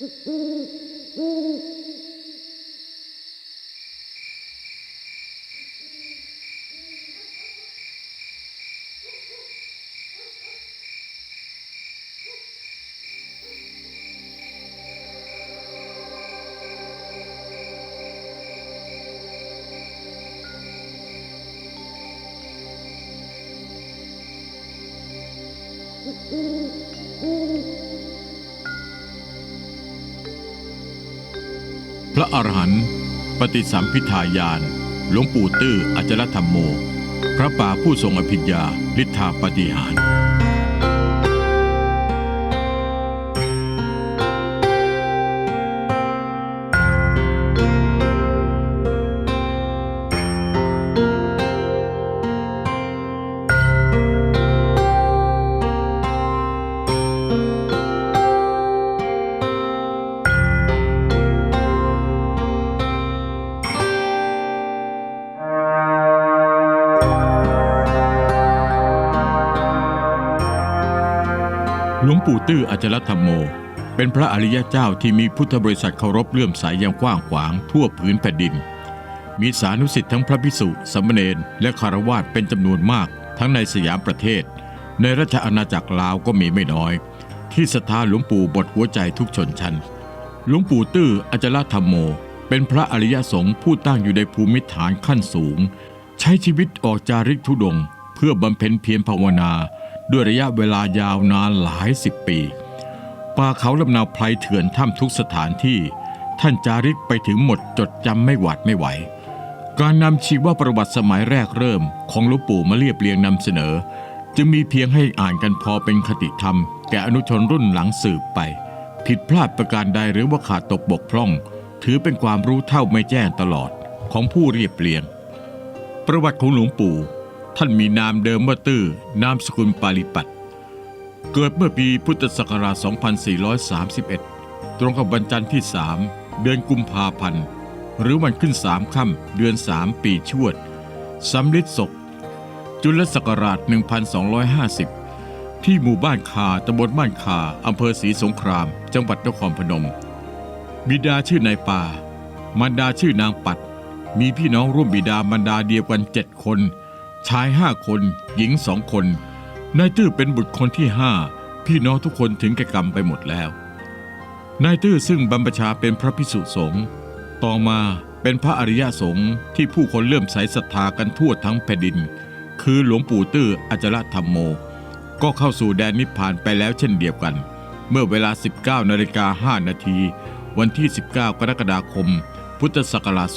Mm-hmm. ระอรหันต์ปฏิสัมพิทายาน หลวงปู่ตื้ออจรธรรมโม พระป่าผู้ทรงอภิญญา ฤทธาปฏิหาร หลวงปู่ตื้ออจรธรรมโม เป็นพระอริยเจ้าที่มีพุทธบริษัทเคารพเลื่อมใสอย่างกว้างขวางทั่วผืนแผ่นดิน มีสานุสิทธิ์ทั้งพระภิกษุสามเณรและคารวาสเป็นจำนวนมากทั้งในสยามประเทศ ในราชอาณาจักรลาวก็มีไม่น้อย ที่ศรัทธาหลวงปู่บทหัวใจทุกชนชั้นหลวงปู่ตื้ออจรธรรมโม เป็นพระอริยสงฆ์ผู้ตั้งอยู่ในภูมิฐานขั้นสูง ใช้ชีวิตออกจาริกธุดง เพื่อบำเพ็ญเพียรภาวนา ด้วยระยะเวลายาวนานหลายสิบปี ป่าเขาลำนาวไพรเถื่อนถ้ำทุกสถานที่ ท่านจาริกไปถึงหมดจดจำไม่หวาดไม่ไหว การนำชีวประวัติสมัยแรกเริ่ม ของหลวงปู่มาเรียบเรียงนำเสนอ จึงมีเพียงให้อ่านกันพอเป็นคติธรรม แก่อนุชนรุ่นหลังสืบไป ผิดพลาดประการใดหรือว่าขาดตกบกพร่อง ถือเป็นความรู้เท่าไม่แจ้งตลอดของผู้เรียบเรียง ประวัติของหลวงปู่ ท่านมีนามเดิมว่าตื้อนามสกุลปาลิปัตเกิดเมื่อปีพุทธศักราช 2431 ตรงกับวันจันทร์ที่ 3 เดือนกุมภาพันธ์ หรือวันขึ้น3ค่ำเดือน 3 ปีชวดสำลิดศก จุลศักราช 1250 ที่หมู่บ้านคาตำบลบ้านคาอำเภอศรีสงคราม จังหวัดนครพนม บิดาชื่อนายป่ามารดาชื่อนางปัด มีพี่น้องร่วมบิดามารดาเดียวกันเจ็ดคน ชายห้าคนหญิงสองคน นายตื้อเป็นบุตรคนที่ห้าพี่น้องทุกคนถึงแก่กรรมไปหมดแล้ว นายตื้อซึ่งบรรพชาเป็นพระพิสุสงฆ์ต่อมาเป็นพระอริยสงฆ์ที่ผู้คนเลื่อมใสศรัทธากันทั่วทั้งแผ่นดิน คือหลวงปู่ตื้ออจรธรรมโม ก็เข้าสู่แดนนิพพานไปแล้วเช่นเดียวกัน เมื่อเวลา 19นาฬิกา5นาที วันที่ 19 กรกฎาคม พุทธศักราช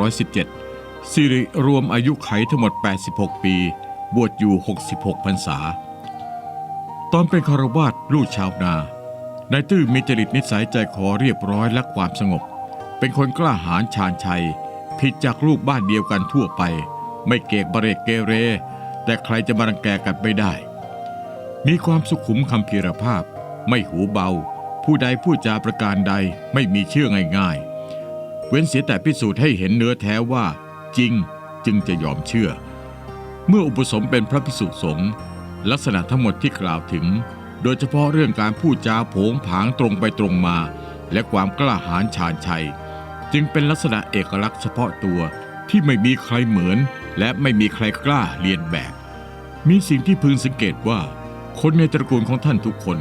2517 สิริรวมอายุไขทั้งหมด 86 ปี บวชอยู่ 66พรรษา ตอนเป็นคารวาสลูกชาวนานายตื้อมีจริตนิสัยใจคอเรียบร้อยและความสงบ เป็นคนกล้าหาญชาญชัย ผิดจากลูกบ้านเดียวกันทั่วไป ไม่เกกบเรกเกเร แต่ใครจะมารังแกกันไม่ได้ มีความสุขุมคำพีรภาพ ไม่หูเบา ผู้ใดพูดจาประการใดไม่มีเชื่อง่ายๆ เว้นเสียแต่พิสูจน์ให้เห็นเนื้อแท้ว่า จริงจึงจะยอมเชื่อ เมื่ออุปสมเป็นพระพิสุสงฆ์ลักษณะทั้งหมดที่กล่าวถึง โดยเฉพาะเรื่องการพูดจาโผงผางตรงไปตรงมา และความกล้าหาญชาญชัย จึงเป็นลักษณะเอกลักษณ์เฉพาะตัวที่ไม่มีใครเหมือน และไม่มีใครกล้าเรียนแบบ มีสิ่งที่พึงสังเกตว่า คนในตระกูลของท่านทุกคน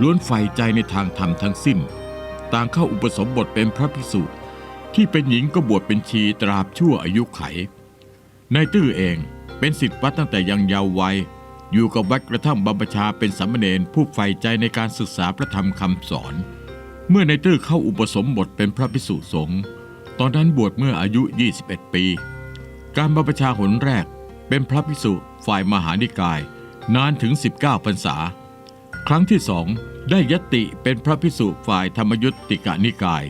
ล้วนใฝ่ใจในทางธรรมทั้งสิ้น ต่างเข้าอุปสมบทเป็นพระภิกษุ ที่เป็นหญิงก็บวชเป็นชีตราบชั่วอายุไข นายตื้อเองเป็นศิษย์วัดตั้งแต่ยังเยาว์วัย อยู่กับวัดกระทั่งบรรพชาเป็นสามเณรผู้ใฝ่ใจในการศึกษาพระธรรมคำสอน เมื่อนายตื้อเข้าอุปสมบทเป็นพระภิกษุสงฆ์ตอนนั้นบวชเมื่ออายุ 21 ปี การบรรพชาหนแรกเป็นพระภิกษุฝ่ายมหานิกาย นานถึง 19พรรษา ครั้งที่สองได้ยติเป็นพระภิกษุฝ่ายธรรมยุติกานิกาย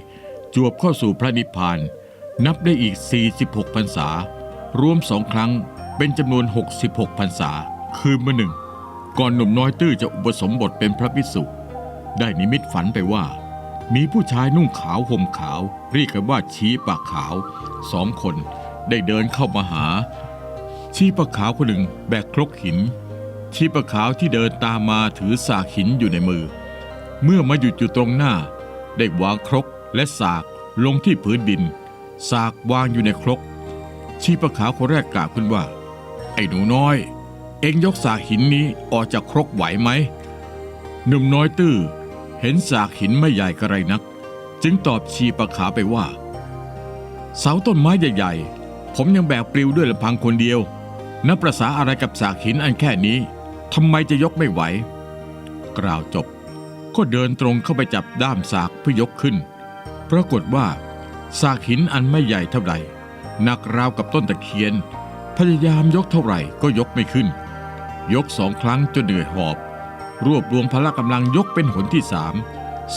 จวบเข้าสู่พระนิพพาน นับได้อีก 46พรรษา รวมสองครั้งเป็นจำนวน 66พรรษา คือเมื่อหนึ่ง ก่อนหนุ่มน้อยตื้อจะอุปสมบทเป็นพระภิกษุ ได้นิมิตฝันไปว่า มีผู้ชายนุ่งขาวห่มขาว เรียกกันว่าชี้ปากขาวสองคนได้เดินเข้ามาหา ชี้ปากขาวคนหนึ่งแบกครกหิน ชีปะขาวที่เดินตามมาถือสากหินอยู่ในมือ เมื่อมาหยุดอยู่ตรงหน้า ได้วางครก และสากลงที่พื้นดิน สากวางอยู่ในครก ชีประขาวคนแรกกล่าวขึ้นว่า ไอ้หนูน้อย เอ็งยกสากหินนี้ออกจากครกไหวไหมหนุ่มน้อยตื้อเห็นสากหินไม่ใหญ่กระไรนัก จึงตอบชีประขาไปว่า เสาต้นไม้ใหญ่ๆ ผมยังแบกปลิวด้วยลำพังคนเดียวนับประษาอะไรกับสากหินอันแค่นี้ทำไมจะยกไม่ไหว กล่าวจบ ก็เดินตรงเข้าไปจับด้ามสากเพื่อยกขึ้น ปรากฏว่าสากหินอันไม่ใหญ่เท่าใดหนักราวกับต้นตะเคียน พยายามยกเท่าไหร่ก็ยกไม่ขึ้น ยกสองครั้งจนเหนื่อยหอบ รวบรวมพละกำลังยกเป็นหนที่สาม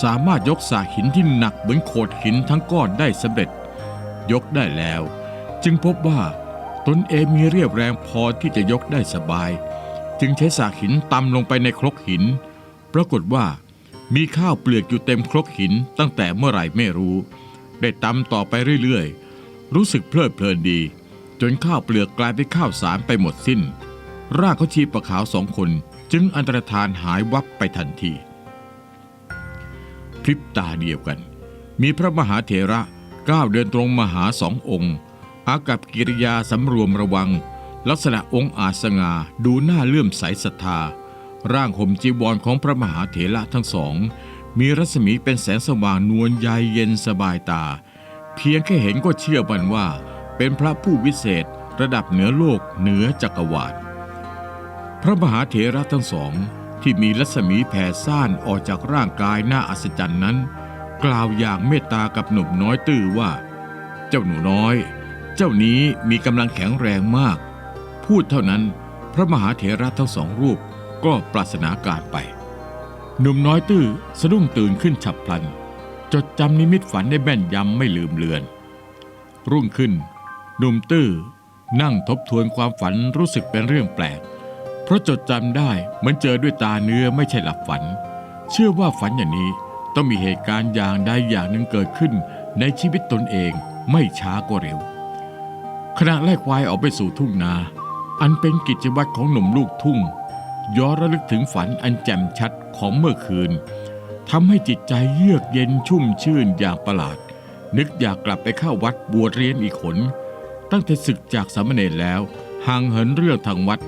สามารถยกสากหินที่หนักเหมือนโขดหินทั้งก้อนได้สำเร็จ ยกได้แล้ว จึงพบว่าตนเองมีเรียบแรงพอที่จะยกได้สบาย จึงใช้สากหินตำลงไปในครกหิน ปรากฏว่า มีข้าวเปลือกอยู่เต็มครกหินตั้งแต่เมื่อไหร่ไม่รู้ ได้ตำต่อไปเรื่อยๆ รู้สึกเพลิดเพลินดี จนข้าวเปลือกกลายเป็นข้าวสารไปหมดสิ้น ร่างเขาชีปะขาวสองคนจึงอันตรธานหายวับไปทันทีพริบตาเดียวกัน มีพระมหาเถระก้าวเดินตรงมาหาสององค์ อากับกิริยาสำรวมระวัง ลักษณะองค์อาจสงาดูหน้าเลื่อมใสศรัทธา ร่างห่มจีวรของพระมหาเถระทั้งสอง มีรัศมีเป็นแสงสว่างนวลใยเย็นสบายตา เพียงแค่เห็นก็เชื่อมันว่า เป็นพระผู้วิเศษระดับเหนือโลกเหนือจักรวาลพระมหาเถระทั้งสอง ที่มีรัศมีแผ่ซ่านออกจากร่างกายน่าอัศจรรย์นั้น กล่าวอย่างเมตตากับหนุ่มน้อยตื้อว่า เจ้าหนูน้อย เจ้านี้มีกำลังแข็งแรงมาก พูดเท่านั้น พระมหาเถระทั้งสองรูป ก็ปราศนาการไป หนุ่มน้อยตื้อสะดุ้งตื่นขึ้นฉับพลัน จดจำนิมิตฝันได้แม่นยำไม่ลืมเลือน รุ่งขึ้น หนุ่มตื้อนั่งทบทวนความฝันรู้สึกเป็นเรื่องแปลก เพราะจดจำได้เหมือนเจอด้วยตาเนื้อไม่ใช่หลับฝัน เชื่อว่าฝันอย่างนี้ต้องมีเหตุการณ์อย่างใดอย่างหนึ่งเกิดขึ้นในชีวิตตนเองไม่ช้าก็เร็ว ขณะแลกควายออกไปสู่ทุ่งนา อันเป็นกิจวัตรของหนุ่มลูกทุ่ง ย้อนระลึกถึงฝันอันแจ่มชัดของเมื่อคืนทำให้จิตใจเยือกเย็นชุ่มชื่นอย่างประหลาด นึกอยากกลับไปเข้าวัดบวชเรียนอีกขน ตั้งแต่ศึกจากสามเณรแล้วห่างเหินเรื่องทางวัด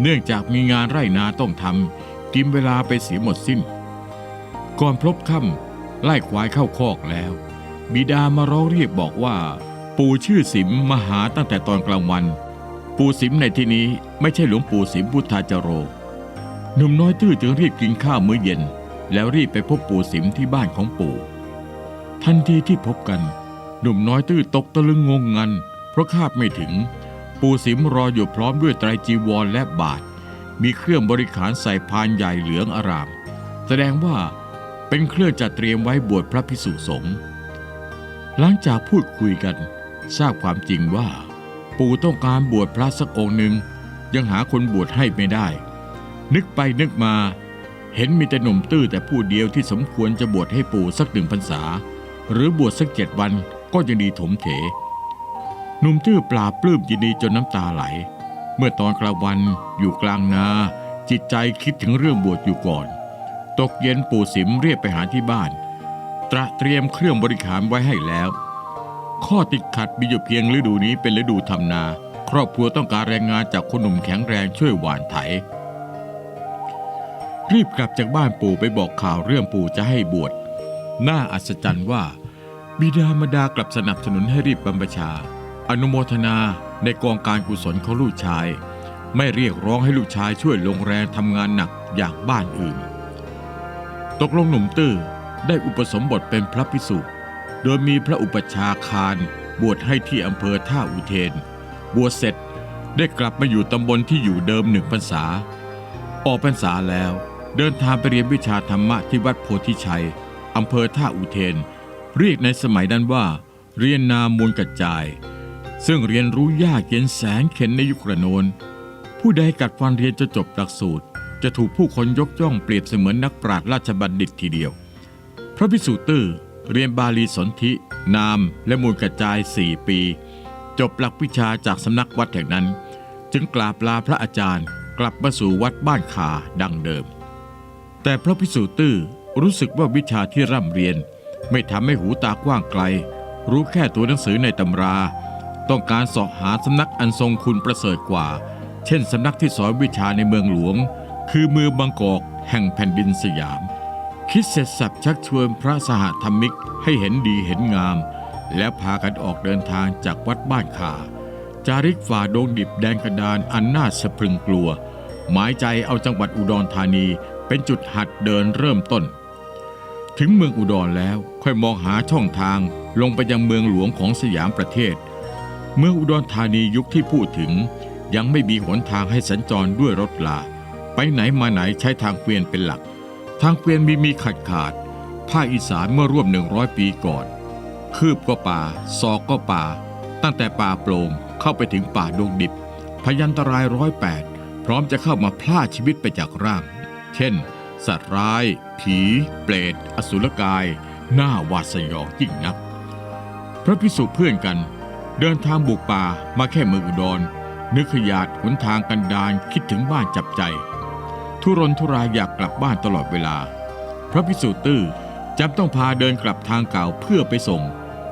เนื่องจากมีงานไร่นาต้องทำกินเวลาไปเสียหมดสิ้น ก่อนพลบค่ำไล่ควายเข้าคอกแล้ว บิดามาร้องเรียกบอกว่า ปู่ชื่อสิมมาหาตั้งแต่ตอนกลางวัน ปู่สิมในที่นี้ไม่ใช่หลวงปู่สิมพุทธาจาโร หนุ่มน้อยตื้อจึงรีบกินข้าวมื้อเย็น แล้วรีบไปพบปู่สิมที่บ้านของปู่ ทันทีที่พบกัน หนุ่มน้อยตื้อตกตะลึงงงงัน เพราะคาดไม่ถึง ปู่สิมรออยู่พร้อมด้วยไตรจีวรและบาท มีเครื่องบริขารใส่พานใหญ่เหลืองอาราม แสดงว่าเป็นเครื่องจัดเตรียมไว้บวชพระพิสุสงฆ์หลังจากพูดคุยกัน ทราบความจริงว่า ปู่ต้องการบวชพระสักองค์หนึ่งยังหาคนบวชให้ไม่ได้ นึกไปนึกมา เห็นมีแต่หนุ่มตื้อแต่ผู้เดียวที่สมควรจะบวชให้ปู่สักหนึ่งพรรษา หรือบวชสักเจ็ดวันก็ยังดีถมเถ หนุ่มตื้อปลาปลื้มยินดีจนน้ำตาไหล เมื่อตอนกลางวันอยู่กลางนา จิตใจคิดถึงเรื่องบวชอยู่ก่อน ตกเย็นปู่สิมเรียกไปหาที่บ้าน ตระเตรียมเครื่องบริขารไว้ให้แล้ว ข้อติดขัดมีอยู่เพียงฤดูนี้เป็นฤดูทำนา ครอบครัวต้องการแรงงานจากคนหนุ่มแข็งแรงช่วยหว่านไถ รีบกลับจากบ้านปู่ไปบอกข่าวเรื่องปู่จะให้บวชน่าอัศจรรย์ว่า บิดามดากลับสนับสนุนให้รีบบรรพชา อนุโมทนาในกองการกุศลของลูกชาย ไม่เรียกร้องให้ลูกชายช่วยลงแรงทำงานหนักอย่างบ้านอื่น ตกลงหนุ่มตื้อได้อุปสมบทเป็นพระภิกษุ โดยมีพระอุปชาคารบวชให้ที่อำเภอท่าอุเทน บวชเสร็จได้กลับมาอยู่ตำบลที่อยู่เดิมหนึ่งพรรษา ออกพรรษาแล้ว เดินทางไปเรียนวิชาธรรมะที่วัดโพธิชัย อำเภอท่าอุเทน เรียกในสมัยนั้นว่า เรียนนามูลกระจาย ซึ่งเรียนรู้ยากเย็นแสนเข็นในยุคกระโนน ผู้ใดกัดฟันเรียนจะจบหลักสูตร จะถูกผู้คนยกย่องเปรียบเสมือนนักปราชญ์ราชบัณฑิตทีเดียว พระพิสุตื้อเรียนบาลีสนธิ นาม และมูลกระจายสี่ปี จบหลักวิชาจากสำนักวัดแห่งนั้น จึงกราบลาพระอาจารย์กลับมาสู่วัดบ้านคาดังเดิม แต่พระพิสุตื้อรู้สึกว่าวิชาที่ร่ำเรียน ไม่ทำให้หูตากว้างไกล รู้แค่ตัวหนังสือในตำรา ต้องการสาะหาสำนักอันทรงคุณประเสริฐกว่า เช่นสำนักที่สอนวิชาในเมืองหลวง คือเมืองบางกอกแห่งแผ่นดินสยาม คิดเสร็จสับชักชวนพระสหธรรมิกให้เห็นดีเห็นงาม แล้วพากันออกเดินทางจากวัดบ้านขาจาริกฝ่าดงดิบแดงกระดานอันน่าสะพรึงกลัว หมายใจเอาจังหวัดอุดรธานี เป็นจุดหัดเดินเริ่มต้น ถึงเมืองอุดรแล้วค่อยมองหาช่องทางลงไปยังเมืองหลวงของสยามประเทศ เมืองอุดรธานียุคที่พูดถึง ยังไม่มีหนทางให้สัญจรด้วยรถลา ไปไหนมาไหนใช้ทางเกวียนเป็นหลัก ทางเกวียนมีมีขาดขาดภาคอีสานเมื่อร่วม 100 ปีก่อน คืบก็ป่า ซอกก็ป่า ตั้งแต่ป่าโปร่งเข้าไปถึงป่าดงดิบ พยันตรายร้อยแปดพร้อมจะเข้ามาพล่าชีวิตไปจากร่าง เช่น สัตว์ร้าย ผี เปรต อสุรกาย หน้าหวาดสยองยิ่งนัก พระพิสุเพื่อนกัน เดินทางบุกป่ามาแค่เมืองอุดร นึกขยาดหนทางกันดารคิดถึงบ้านจับใจ ทุรนทุรายอยากกลับบ้านตลอดเวลา พระพิสุตื้อจำต้องพาเดินกลับทางเก่าเพื่อไปส่ง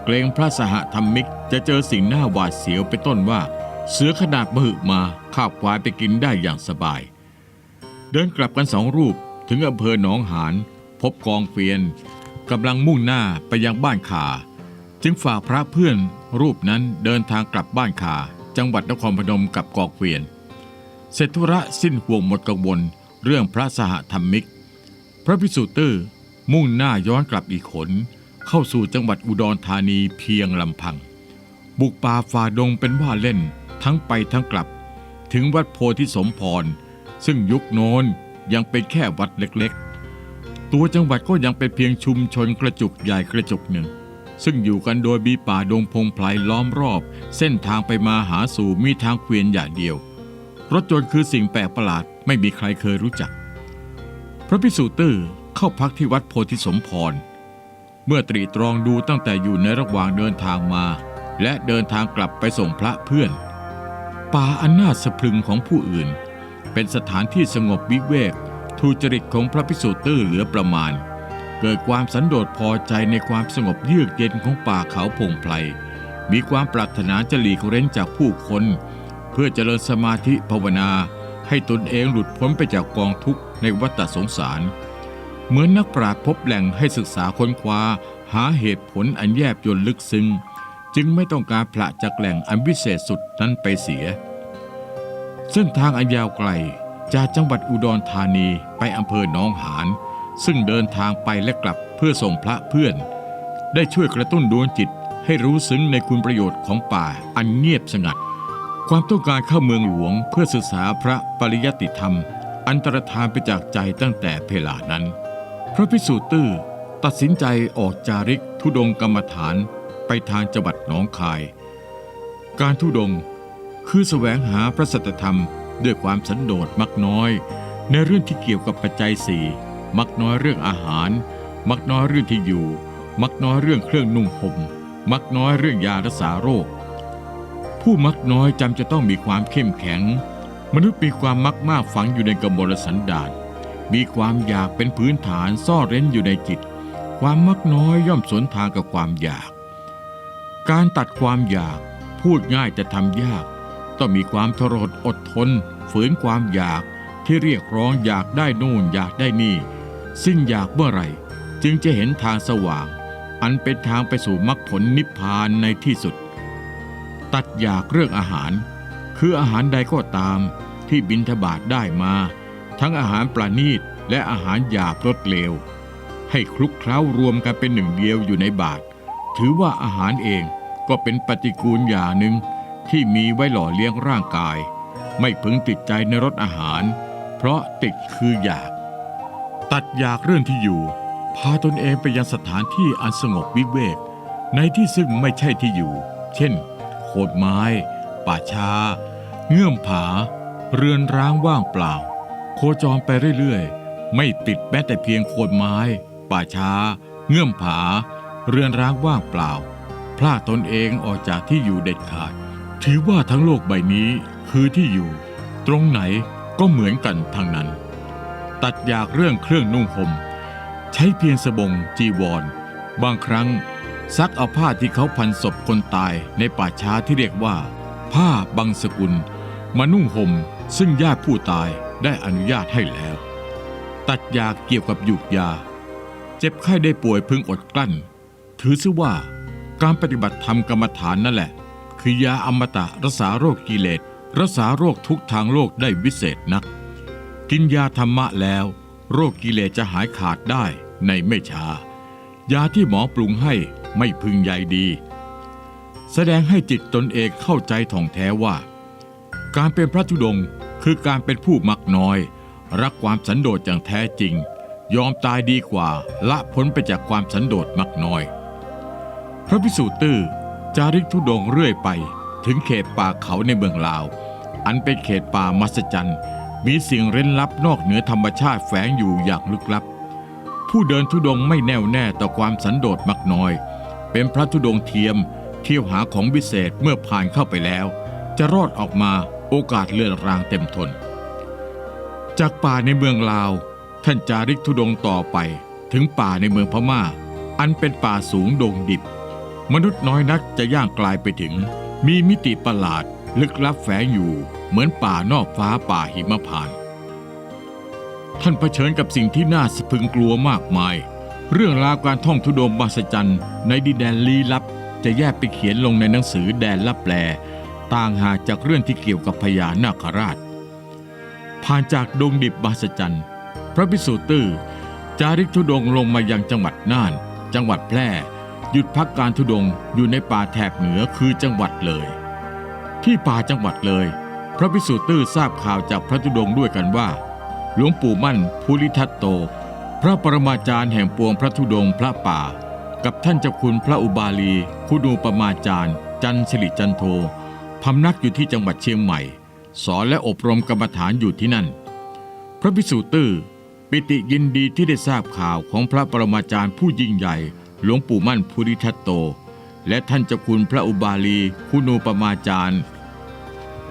เกรงพระสหธรรมิกจะเจอสิ่งหน้าหวาดเสียวเป็นต้นว่า เสือขนาดมหึมาข้าบควายไปกินได้อย่างสบาย เดินกลับกันสองรูปถึงอำเภอหนองหานพบกองเฟียนกำลังมุ่งหน้าไปยังบ้านขา จึงฝากพระเพื่อนรูปนั้นเดินทางกลับบ้านขา จังหวัดนครพนมกับกองเฟียน เสร็จธุระสิ้นห่วงหมดกังวลเรื่องพระสหธรรมิก พระพิสุตื้อมุ่งหน้าย้อนกลับอีกขน เข้าสู่จังหวัดอุดรธานีเพียงลำพัง บุกป่าฝ่าดงเป็นว่าเล่นทั้งไปทั้งกลับ ถึงวัดโพธิสมพร ซึ่งยุคโน้นยังเป็นแค่วัดเล็กๆ ตัวจังหวัดก็ยังเป็นเพียงชุมชนกระจุกใหญ่กระจุกหนึ่ง ซึ่งอยู่กันโดยมีป่าดงพงไพรล้อมรอบ เส้นทางไปมาหาสู่มีทางเกวียนอย่างเดียว รถยนต์คือสิ่งแปลกประหลาดไม่มีใครเคยรู้จัก พระพิสุตื้อเข้าพักที่วัดโพธิสมพร เมื่อตรีตรองดูตั้งแต่อยู่ในระหว่างเดินทางมา และเดินทางกลับไปส่งพระเพื่อน ป่าอันน่าสะพรึงของผู้อื่น เป็นสถานที่สงบวิเวกทูจริตของพระพิสุตื้อเหลือประมาณ เกิดความสันโดษพอใจในความสงบเยือกเย็นของป่าเขาพงไพรมีความปรารถนาจะหลีกเร้นจากผู้คน เพื่อเจริญสมาธิภาวนาให้ตนเองหลุดพ้นไปจากกองทุกข์ในวัฏสงสาร เหมือนนักปราชญ์พบแหล่งให้ศึกษาค้นคว้า หาเหตุผลอันแยบยลลึกซึ้งจึงไม่ต้องการผละจากแหล่งอันวิเศษสุดนั้นไปเสีย เส้นทางอันยาวไกลจากจังหวัดอุดรธานีไปอำเภอหนองหาน ซึ่งเดินทางไปและกลับเพื่อส่งพระเพื่อน ได้ช่วยกระตุ้นดวงจิตให้รู้ซึ้งในคุณประโยชน์ของป่าอันเงียบสงัด ความต้องการเข้าเมืองหลวงเพื่อศึกษาพระปริยติธรรม อันตรธานไปจากใจตั้งแต่เพลานั้น พระพิสุตื้อตัดสินใจออกจาริกทุดงกรรมฐานไปทางจังหวัดหนองคาย การทุดง คือแสวงหาพระสัตธรรม ด้วยความสันโดษมักน้อย ในเรื่องที่เกี่ยวกับปัจจัยสี่มักน้อยเรื่องอาหาร มักน้อยเรื่องที่อยู่ มักน้อยเรื่องเครื่องนุ่งห่มมักน้อยเรื่องยารักษาโรค ผู้มักน้อยจำจะต้องมีความเข้มแข็ง มนุษย์มีความมักมากฝังอยู่ในกมลสันดานมีความอยากเป็นพื้นฐานซ่อนเร้นอยู่ในจิต ความมักน้อยย่อมสวนทางกับความอยาก การตัดความอยากพูดง่ายแต่ทำยาก ต้องมีความทรหดอดทน ฝืนความอยากที่เรียกร้องอยากได้นู่นอยากได้นี่ สิ้นอยากเมื่อไหร่ จึงจะเห็นทางสว่าง อันเป็นทางไปสู่มรรคผลนิพพานในที่สุด ตัดอยากเรื่องอาหาร คืออาหารใดก็ตามที่บินทบาทได้มา ทั้งอาหารประณีตและอาหารหยาบรสเลว ให้คลุกเคล้ารวมกันเป็นหนึ่งเดียวอยู่ในบาท ถือว่าอาหารเองก็เป็นปฏิกูลอย่างหนึ่ง ที่มีไว้หล่อเลี้ยงร่างกาย ไม่พึงติดใจในรสอาหาร เพราะติดคืออยาก ตัดอยากเรื่องที่อยู่ พาตนเองไปยังสถานที่อันสงบวิเวก ในที่ซึ่งไม่ใช่ที่อยู่ เช่น โขดไม้ ป่าช้าเงื่อมผา เรือนร้างว่างเปล่า โคจรไปเรื่อยๆ ไม่ติดแม้แต่เพียงโขดไม้ ป่าช้าเงื่อมผา เรือนร้างว่างเปล่า พลาดตนเองออกจากที่อยู่เด็ดขาด ถือว่าทั้งโลกใบนี้คือที่อยู่ ตรงไหนก็เหมือนกันทั้งนั้น ตัดอยากเรื่องเครื่องนุ่งห่มใช้เพียงสบงจีวร บางครั้งซักเอาผ้าที่เขาพันศพคนตายในป่าช้าที่เรียกว่า ผ้าบังสกุล มานุ่งห่มซึ่งญาติผู้ตายได้อนุญาตให้แล้ว ตัดยาเกี่ยวกับหยุกยา เจ็บไข้ได้ป่วยพึงอดกลั้น ถือซะว่าการปฏิบัติธรรมกรรมฐานนั่นแหละ คือยาอมตะรักษาโรคกิเลสรักษาโรคทุกทางโลกได้วิเศษนัก กินยาธรรมะแล้ว โรคกิเลสจะหายขาดได้ในไม่ช้ายาที่หมอปรุงให้ไม่พึงใยดี แสดงให้จิตตนเองเข้าใจท่องแท้ว่า การเป็นพระธุดงคือการเป็นผู้มักน้อย รักความสันโดษอย่างแท้จริง ยอมตายดีกว่าละพ้นไปจากความสันโดษมักน้อย พระพิสุตื้อ จาริกธุดงเรื่อยไป ถึงเขตป่าเขาในเมืองลาว อันเป็นเขตป่ามัศจรรย์ มีสิ่งเร้นลับนอกเหนือธรรมชาติแฝงอยู่อย่างลึกลับ ผู้เดินธุดงไม่แน่วแน่ต่อความสันโดษมักน้อย เป็นพระธุดงเทียม เที่ยวหาของวิเศษเมื่อผ่านเข้าไปแล้ว จะรอดออกมาโอกาสเลื่อนรางเต็มทน จากป่าในเมืองลาว ท่านจาริกธุดงต่อไปถึงป่าในเมืองพม่า อันเป็นป่าสูงดงดิบ มนุษย์น้อยนักจะย่างกลายไปถึง มีมิติประหลาดลึกลับแฝงอยู่เหมือนป่านอกฟ้าป่าหิมพานต์ท่านเผชิญกับสิ่งที่น่าสะพรึงกลัวมากมาย เรื่องราวการท่องทุดงค์มหัศจรรย์ในดินแดนลี้ลับ จะแยกไปเขียนลงในหนังสือแดนลับแลต่างหากจากเรื่องที่เกี่ยวกับพญานาคราช ผ่านจากดงดิบมหัศจรรย์พระพิสุตื้อจาริกธุดงค์ลงมายังจังหวัดน่าน จังหวัดแพร่ หยุดพักการธุดงค์อยู่ในป่าแถบเหนือคือจังหวัดเลย ที่ป่าจังหวัดเลย พระพิสุตื้อทราบข่าวจากพระธุดงค์ด้วยกันว่า หลวงปู่มั่นภูริทัตโต พระปรมาจารย์แห่งปวงพระธุดงค์พระป่า กับท่านเจ้าคุณพระอุบาลีคุณูปมาจารย์ จันสิริจันโทพำนักอยู่ที่จังหวัดเชียงใหม่ สอนและอบรมกรรมฐานอยู่ที่นั่น พระพิสุตื้อปิติยินดีที่ได้ทราบข่าวของพระปรมาจารย์ผู้ยิ่งใหญ่ หลวงปู่มั่นภูริทัตโต และท่านเจ้าคุณพระอุบาลีคุณูปมาจารย์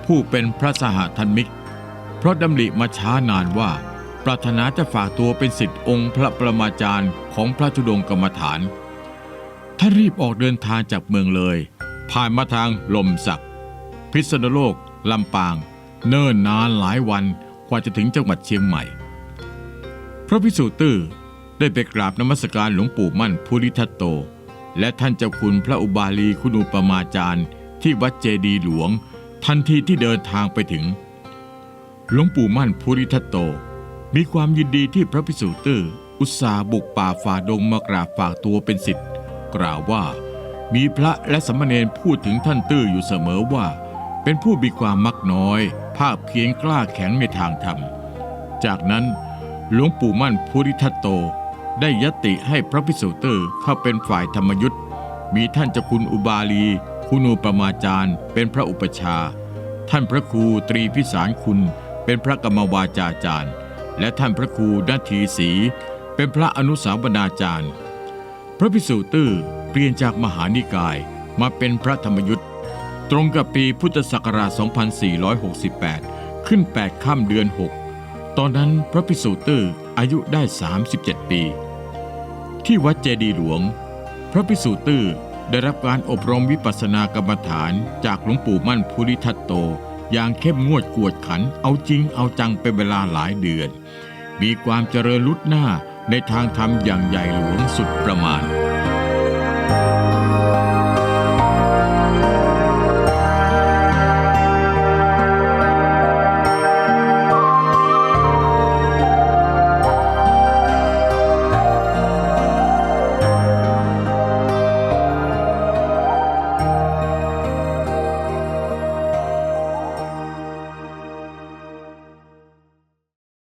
ผู้เป็นพระสหธรรมิก เพราะดำริมาช้านานว่า ปรารถนาจะฝากตัวเป็นสิทธิองค์พระประมาจารย์ของพระธุดงกรรมฐาน ท่านรีบออกเดินทางจากเมืองเลย ผ่านมาทางลมสัก พิษณุโลก ลำปาง เนิ่นนานหลายวันกว่าจะถึงจังหวัดเชียงใหม่ พระพิสุตื้อ ได้ไปกราบนมัสการหลวงปู่มั่นภูริทัตโต และท่านเจ้าคุณพระอุบาลีคุณูปมาจารย์ที่วัดเจดีหลวง ทันทีที่เดินทางไปถึง หลวงปู่มั่นภูริทัตโต มีความยินดีที่พระพิสุตื้ออุตสาบุกป่าฝ่าดงมากราบฝากตัวเป็นสิทธิ์กล่าวว่ามีพระและสามเณรพูดถึงท่านตื้ออยู่เสมอว่า เป็นผู้มีความมักน้อย ภาคเพียงกล้าแข็งในทางธรรม จากนั้นหลวงปู่มั่นภูริทัตโต ได้ยติให้พระพิสุตื้อเข้าเป็นฝ่ายธรรมยุทธ์มีท่านเจ้าคุณอุบาลี คุณูปมาจารย์ เป็นพระอุปชา ท่านพระครูตรีพิสารคุณ เป็นพระกรรมวาจาจารย์ และท่านพระครูนาทีศรีเป็นพระอนุสาวนาจารย์ พระพิสุตื้อเปลี่ยนจากมหานิกายมาเป็นพระธรรมยุทธ์ตรงกับปีพุทธศักราช 2468 ขึ้น 8 ค่ำเดือน 6 ตอนนั้นพระพิสุตื้อ อายุได้ 37 ปี ที่วัดเจดีหลวง พระพิสุตื้อได้รับการอบรมวิปัสสนากรรมฐานจากหลวงปู่มั่นภูริทัตโต อย่างเข้มงวดกวดขันเอาจริงเอาจังเป็นเวลาหลายเดือน มีความเจริญลุดหน้าในทางธรรมอย่างใหญ่หลวงสุดประมาณ